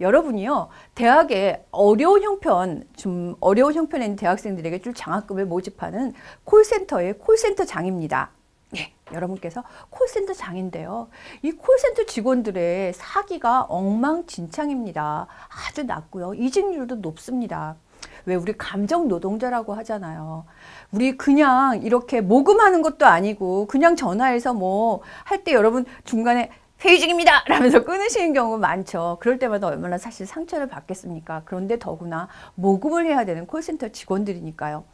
여러분이요 대학에 어려운 형편 좀 어려운 형편에 있는 대학생들에게 줄 장학금을 모집하는 콜센터의 콜센터 장입니다. 예, 여러분께서 콜센터 장인데요. 이 콜센터 직원들의 사기가 엉망진창입니다. 아주 낮고요. 이직률도 높습니다. 왜 우리 감정 노동자라고 하잖아요. 우리 그냥 이렇게 모금하는 것도 아니고 그냥 전화해서 뭐 할 때 여러분 중간에 회의 중입니다! 라면서 끊으시는 경우 많죠. 그럴 때마다 얼마나 사실 상처를 받겠습니까? 그런데 더구나 모금을 해야 되는 콜센터 직원들이니까요.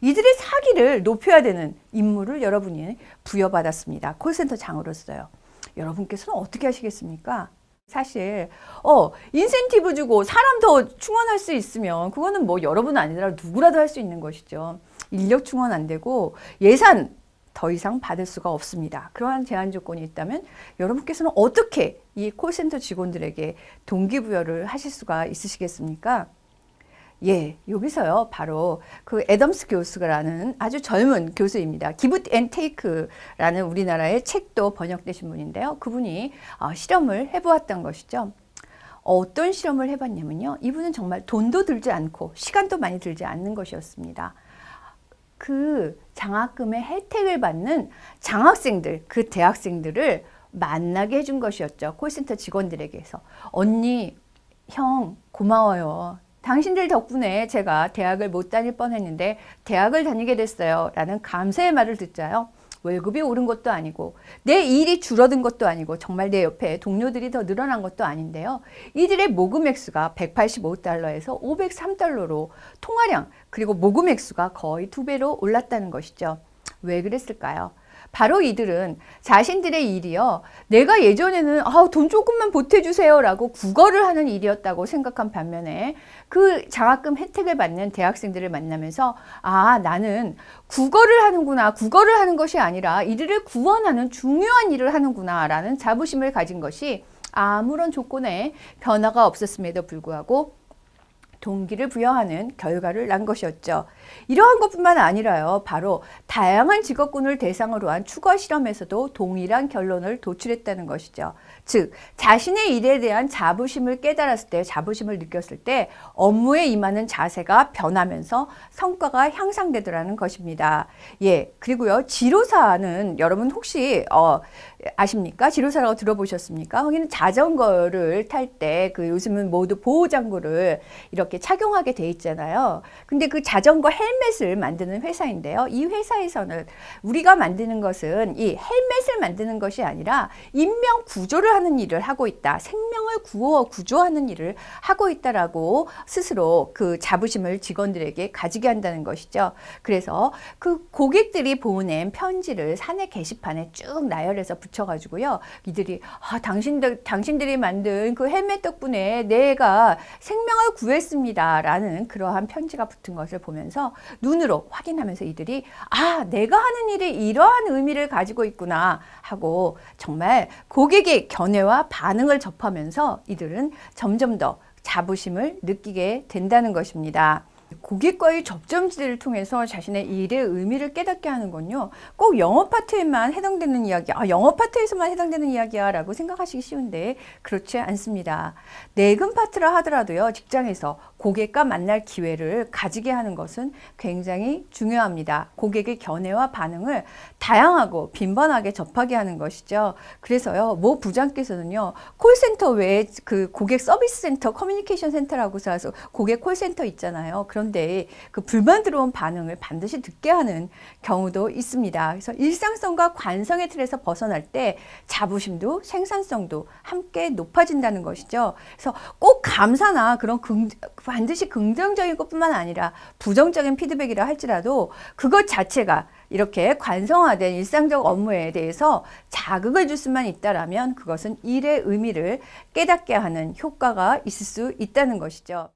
이들의 사기를 높여야 되는 임무를 여러분이 부여받았습니다. 콜센터 장으로서요. 여러분께서는 어떻게 하시겠습니까? 사실 어 인센티브 주고 사람 더 충원할 수 있으면 그거는 뭐 여러분 아니더라도 누구라도 할 수 있는 것이죠. 인력 충원 안 되고 예산 더 이상 받을 수가 없습니다. 그러한 제한 조건이 있다면 여러분께서는 어떻게 이 콜센터 직원들에게 동기부여를 하실 수가 있으시겠습니까? 예, 여기서요, 바로 그 애덤스 교수라는 아주 젊은 교수입니다. 기브 앤 테이크라는 우리나라의 책도 번역되신 분인데요. 그분이 어, 실험을 해보았던 것이죠. 어떤 실험을 해봤냐면요. 이분은 정말 돈도 들지 않고 시간도 많이 들지 않는 것이었습니다. 그 장학금의 혜택을 받는 장학생들, 그 대학생들을 만나게 해준 것이었죠. 콜센터 직원들에게서. 언니, 형, 고마워요. 당신들 덕분에 제가 대학을 못 다닐 뻔했는데 대학을 다니게 됐어요. 라는 감사의 말을 듣자요. 월급이 오른 것도 아니고 내 일이 줄어든 것도 아니고 정말 내 옆에 동료들이 더 늘어난 것도 아닌데요. 이들의 모금 액수가 185달러에서 503달러로 통화량 그리고 모금 액수가 거의 두 배로 올랐다는 것이죠. 왜 그랬을까요? 바로 이들은 자신들의 일이요. 내가 예전에는 아, 돈 조금만 보태주세요라고 구걸을 하는 일이었다고 생각한 반면에 그 장학금 혜택을 받는 대학생들을 만나면서 아, 나는 구걸을 하는구나. 구걸을 하는 것이 아니라 이들을 구원하는 중요한 일을 하는구나라는 자부심을 가진 것이 아무런 조건에 변화가 없었음에도 불구하고 동기를 부여하는 결과를 난 것이었죠. 이러한 것뿐만 아니라요. 바로 다양한 직업군을 대상으로 한 추가 실험에서도 동일한 결론을 도출했다는 것이죠. 즉, 자신의 일에 대한 자부심을 깨달았을 때, 자부심을 느꼈을 때 업무에 임하는 자세가 변하면서 성과가 향상되더라는 것입니다. 예, 그리고요. 지로사는 여러분 혹시 어, 아십니까? 지로사라고 들어보셨습니까? 거기는 자전거를 탈 때 그 요즘은 모두 보호 장구를 이렇게 착용하게 돼 있잖아요. 근데 그 자전거 헬멧을 만드는 회사인데요. 이 회사에서는 우리가 만드는 것은 이 헬멧을 만드는 것이 아니라 인명 구조를 하는 일을 하고 있다. 생명을 구호 구조하는 일을 하고 있다라고 스스로 그 자부심을 직원들에게 가지게 한다는 것이죠. 그래서 그 고객들이 보낸 편지를 사내 게시판에 쭉 나열해서 붙여가지고요. 이들이 아, 당신들 당신들이 만든 그 헬멧 덕분에 내가 생명을 구했습니다 라는 그러한 편지가 붙은 것을 보면서 눈으로 확인하면서 이들이 아 내가 하는 일이 이러한 의미를 가지고 있구나 하고 정말 고객의 견해와 반응을 접하면서 이들은 점점 더 자부심을 느끼게 된다는 것입니다. 고객과의 접점지대를 통해서 자신의 일의 의미를 깨닫게 하는 건요. 꼭 영업 파트에만 해당되는 이야기, 아, 영업 파트에서만 해당되는 이야기야 라고 생각하시기 쉬운데 그렇지 않습니다. 내근 파트라 하더라도요. 직장에서 고객과 만날 기회를 가지게 하는 것은 굉장히 중요합니다. 고객의 견해와 반응을 다양하고 빈번하게 접하게 하는 것이죠. 그래서요. 모 부장께서는요. 콜센터 외에 그 고객 서비스 센터, 커뮤니케이션 센터라고 해서 고객 콜센터 있잖아요. 그런데 그 불만 들어온 반응을 반드시 듣게 하는 경우도 있습니다. 그래서 일상성과 관성의 틀에서 벗어날 때 자부심도 생산성도 함께 높아진다는 것이죠. 그래서 꼭 감사나 그런 긍, 반드시 긍정적인 것뿐만 아니라 부정적인 피드백이라 할지라도 그것 자체가 이렇게 관성화된 일상적 업무에 대해서 자극을 줄 수만 있다라면 그것은 일의 의미를 깨닫게 하는 효과가 있을 수 있다는 것이죠.